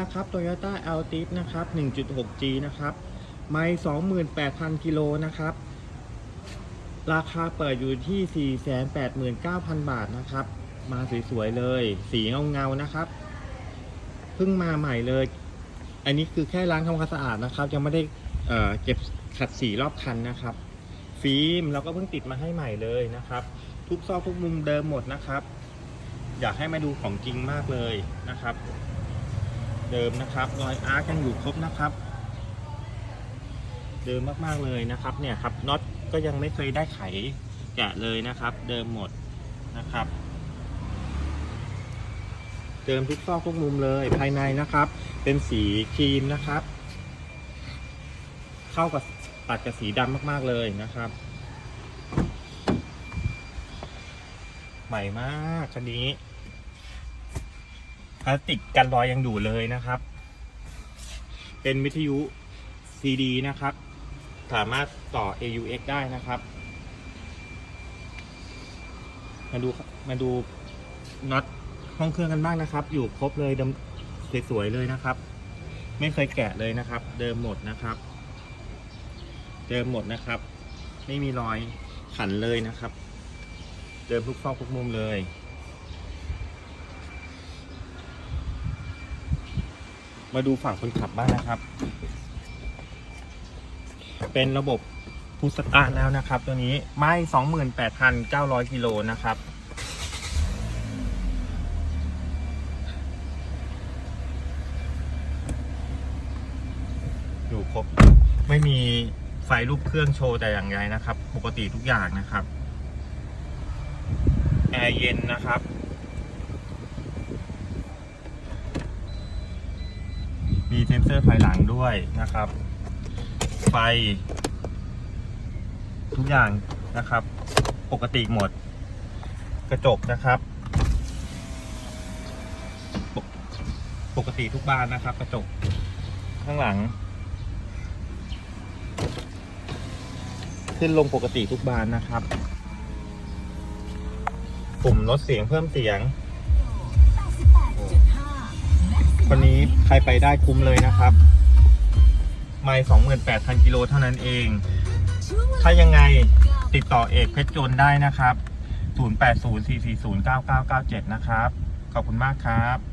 นะครับ Toyota Altis นะครับ 1.6G นะครับ ไม่28,000 กิโลนะครับ ราคาเปิดอยู่ที่ 489,000 บาทนะครับ มาสวยๆเลย สีเงาๆนะครับ เพิ่งมาใหม่เลย อันนี้คือแค่ล้างทำความสะอาดนะครับ ยังไม่ได้เอ่อเก็บขัดสีรอบคันนะครับ ฟิล์มเราก็เพิ่งติดมาให้ใหม่เลยนะครับ ทุกซอกทุกมุมเดิมหมดนะครับอยากให้มาดูของจริงมากเลยนะครับ เดิมนะครับรอยอาร์คยังอยู่ครบนะครับ เดิมมากๆเลยนะครับเนี่ยครับน็อตก็ยังไม่เคยได้ไขแกะเลยนะครับ เดิมหมดนะครับ เดิมทุกซอกทุกมุมเลยภายในนะครับ เป็นสีครีมนะครับ เข้ากับตัดกับสีดำมากๆเลยนะครับ ใหม่มากคันนี้ พลาสติกกันรอยยังอยู่เลยนะครับ เป็นวิทยุ CD นะครับ สามารถต่อ AUX ได้นะครับ มาดูมาดูน็อตห้องเครื่องกันบ้างนะครับ อยู่ครบเลยดสวยๆเลยนะครับ ไม่เคยแกะเลยนะครับ เดิมหมดนะครับ เดิมหมดนะครับ ไม่มีรอยขันเลยนะครับ เดิมทุกซอกทุกมุมเลย มาดูฝั่งคนขับบ้างนะครับ เป็นระบบพุสตาร์แล้วนะครับ ตัวนี้ไม่28,900กิโลนะครับ อยู่ครบ ไม่มีไฟรูปเครื่องโชว์แต่อย่างใดนะครับ ปกติทุกอย่างนะครับ แอร์เย็นนะครับ มีเซ นเซอร์ไฟหลังด้วยนะครับ ไฟ ทุกอย่างนะครับ ปกติหมด กระจกนะครับปกปกติทุกบ้านนะครับ กระจกข้างหลัง ขึ้นลงปกติทุกบานนะครับ ปุ่มลดเสียงเพิ่มเสียง คนนี้ใครไปได้คุ้มเลยนะครับไม่28,000กิโลเท่านั้นเอง ถ้ายังไงติดต่อเอกเพชรโจนได้นะครับ 0804409997 นะครับ ขอบคุณมากครับ